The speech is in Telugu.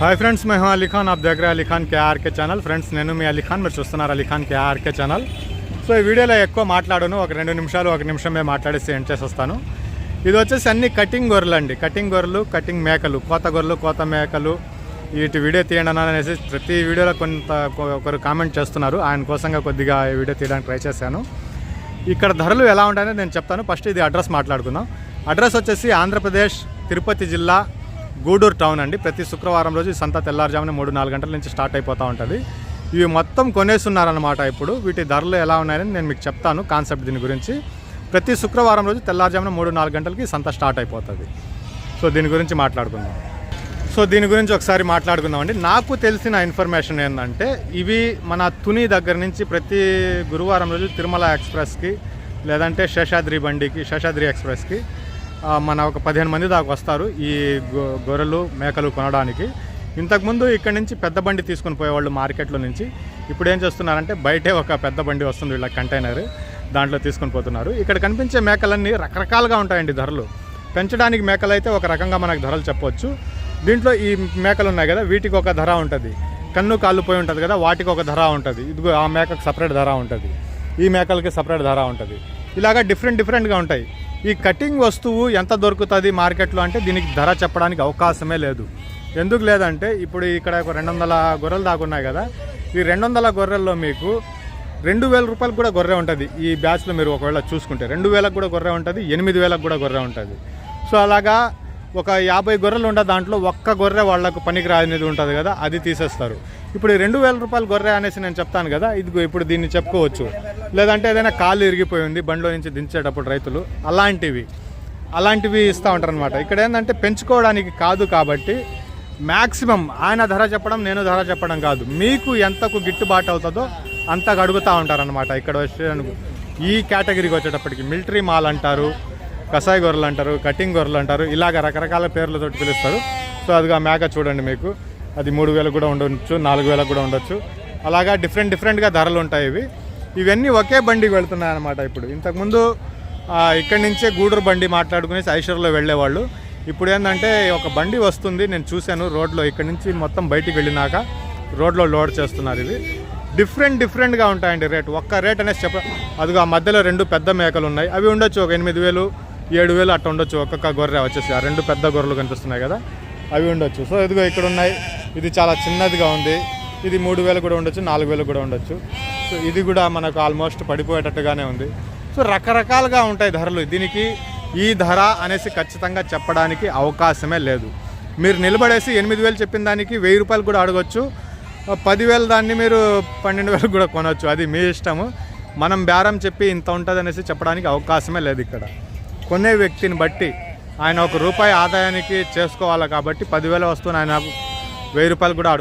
హాయ్ ఫ్రెండ్స్ మేము అలీ ఖాన్ ఆప్ దగ్గర Ali Khan KRK channel friends నేను మీ అలీ ఖాన్ మీరు చూస్తున్నారు Ali Khan KRK channel so ఈ వీడియోలో ఎక్కువ మాట్లాడను ఒక రెండు నిమిషాలు ఒక నిమిషమే మాట్లాడేసి ఎండ్ చేసేస్తాను ఇది వచ్చేసి అన్ని కటింగ్ గొర్రెలు అండి కటింగ్ గొర్రెలు కటింగ్ మేకలు కోత గొర్రెలు కోత మేకలు వీటి వీడియో తీయండి అనేసి ప్రతి వీడియోలో కొంత ఒకరు కామెంట్ చేస్తున్నారు. ఆయన కోసంగా కొద్దిగా ఈ వీడియో తీయడానికి ట్రై చేశాను. ఇక్కడ ధరలు ఎలా ఉంటాయని నేను చెప్తాను. ఫస్ట్ ఇది అడ్రస్ మాట్లాడుకుందాం. అడ్రస్ వచ్చేసి ఆంధ్రప్రదేశ్ తిరుపతి జిల్లా గూడూరు టౌన్ అండి. ప్రతి శుక్రవారం రోజు ఈ సంత తెల్లారుజామున మూడు నాలుగు గంటల నుంచి స్టార్ట్ అయిపోతూ ఉంటుంది. ఇవి మొత్తం కొనేస్తున్నారన్నమాట ఇప్పుడు. వీటి ధరలు ఎలా ఉన్నాయని నేను మీకు చెప్తాను కాన్సెప్ట్ దీని గురించి. ప్రతి శుక్రవారం రోజు తెల్లారుజామున మూడు నాలుగు గంటలకి సంత స్టార్ట్ అయిపోతుంది. సో దీని గురించి మాట్లాడుకుందాం. సో దీని గురించి ఒకసారి మాట్లాడుకుందాం అండి. నాకు తెలిసిన ఇన్ఫర్మేషన్ ఏంటంటే ఇవి మన తుని దగ్గర నుంచి ప్రతి గురువారం రోజు తిరుమల ఎక్స్ప్రెస్కి లేదంటే శేషాద్రి బండికి శేషాద్రి ఎక్స్ప్రెస్కి మన ఒక పదిహేను మంది దాకా వస్తారు ఈ గొర్రెలు మేకలు కొనడానికి. ఇంతకుముందు ఇక్కడ నుంచి పెద్ద బండి తీసుకొని పోయేవాళ్ళు మార్కెట్లో నుంచి. ఇప్పుడు ఏం చేస్తున్నారంటే బయటే ఒక పెద్ద బండి వస్తుంది వీళ్ళ కంటైనర్ దాంట్లో తీసుకొని పోతున్నారు. ఇక్కడ కనిపించే మేకలన్నీ రకరకాలుగా ఉంటాయండి ధరలు. పెంచడానికి మేకలు అయితే ఒక రకంగా మనకు ధరలు చెప్పవచ్చు దీంట్లో ఈ మేకలు ఉన్నాయి కదా వీటికి ఒక ధర ఉంటుంది. కన్ను కాళ్ళు పోయి ఉంటుంది కదా వాటికి ఒక ధర ఉంటుంది. ఇదిగో ఆ మేకకు సపరేట్ ధర ఉంటుంది. ఈ మేకలకి సపరేట్ ధర ఉంటుంది. ఇలాగా డిఫరెంట్ డిఫరెంట్గా ఉంటాయి. ఈ కటింగ్ వస్తువు ఎంత దొరుకుతుంది మార్కెట్లో అంటే దీనికి ధర చెప్పడానికి అవకాశమే లేదు. ఎందుకు లేదంటే ఇప్పుడు ఇక్కడ ఒక రెండు వందల గొర్రెలు దాకా ఉన్నాయి కదా. ఈ రెండు వందల గొర్రెల్లో మీకు రెండు వేల రూపాయలకు కూడా గొర్రె ఉంటుంది. ఈ బ్యాచ్లో మీరు ఒకవేళ చూసుకుంటే రెండు వేలకు కూడా గొర్రె ఉంటుంది ఎనిమిది వేలకు కూడా గొర్రె ఉంటుంది. సో అలాగా ఒక యాభై గొర్రెలు ఉండే దాంట్లో ఒక్క గొర్రె వాళ్ళకు పనికి రానిది ఉంటుంది కదా అది తీసేస్తారు. ఇప్పుడు రెండు వేల రూపాయలు గొర్రె అనేసి నేను చెప్తాను కదా ఇదిగో ఇప్పుడు దీన్ని చెప్పుకోవచ్చు. లేదంటే ఏదైనా కాలు ఇరిగిపోయి ఉంది బండిలో నుంచి దించేటప్పుడు రైతులు అలాంటివి. అలాంటివి ఇస్తూ ఉంటారు అనమాట ఇక్కడ ఏంటంటే పెంచుకోవడానికి కాదు కాబట్టి మ్యాక్సిమం ఆయన ధర చెప్పడం నేను ధర చెప్పడం కాదు. మీకు ఎంతకు గిట్టుబాటు అవుతుందో అంతకు అడుగుతూ ఉంటారనమాట ఇక్కడ వచ్చేందుకు ఈ కేటగిరీకి వచ్చేటప్పటికి మిలిటరీ మాల్ అంటారు కసాయి గొర్రెలు అంటారు కటింగ్ గొర్రెలు అంటారు ఇలాగ రకరకాల పేర్లతో పిలుస్తారు. సో అదిగా మేక చూడండి మీకు. అది మూడు వేలకు కూడా ఉండొచ్చు నాలుగు వేలకు కూడా ఉండొచ్చు. అలాగా డిఫరెంట్ డిఫరెంట్గా ధరలు ఉంటాయి ఇవి. ఇవన్నీ ఒకే బండికి వెళ్తున్నాయి అనమాట ఇప్పుడు. ఇంతకుముందు ఇక్కడి నుంచే గూడూరు బండి మాట్లాడుకునేసి ఐశ్వర్లో వెళ్ళేవాళ్ళు. ఇప్పుడు ఏంటంటే ఒక బండి వస్తుంది నేను చూశాను రోడ్లో ఇక్కడి నుంచి మొత్తం బయటికి వెళ్ళినాక రోడ్లో లోడ్ చేస్తున్నారు ఇది డిఫరెంట్ డిఫరెంట్గా ఉంటాయండి రేట్. ఒక్క రేట్ అనేసి చెప్ప అదిగో ఆ మధ్యలో రెండు పెద్ద మేకలు ఉన్నాయి. అవి ఉండొచ్చు ఒక ఎనిమిది వేలు ఏడు వేలు అట్లా ఉండొచ్చు ఒక్కొక్క గొర్రె వచ్చేసి. ఆ రెండు పెద్ద గొర్రెలు కనిపిస్తున్నాయి కదా అవి ఉండొచ్చు. సో ఇదిగో ఇక్కడ ఉన్నాయి ఇది చాలా చిన్నదిగా ఉంది. ఇది మూడు వేలు కూడా ఉండొచ్చు నాలుగు వేలు కూడా ఉండొచ్చు. సో ఇది కూడా మనకు ఆల్మోస్ట్ పడిపోయేటట్టుగానే ఉంది. సో రకరకాలుగా ఉంటాయి ధరలు. దీనికి ఈ ధర అనేసి ఖచ్చితంగా చెప్పడానికి అవకాశమే లేదు. మీరు నిలబడేసి ఎనిమిది వేలు చెప్పిన దానికి వెయ్యి రూపాయలు కూడా అడగచ్చు. పదివేలు దాన్ని మీరు పన్నెండు వేలకు కూడా కొనవచ్చు అది మీ ఇష్టము. మనం బేరం చెప్పి ఇంత ఉంటుంది అనేసి చెప్పడానికి అవకాశమే లేదు ఇక్కడ. కొనే వ్యక్తిని బట్టి ఆయన ఒక రూపాయి ఆదాయానికి చేసుకోవాలి కాబట్టి పదివేల వస్తువుని ఆయన వెయ్యి రూపాయలు కూడా ఆడు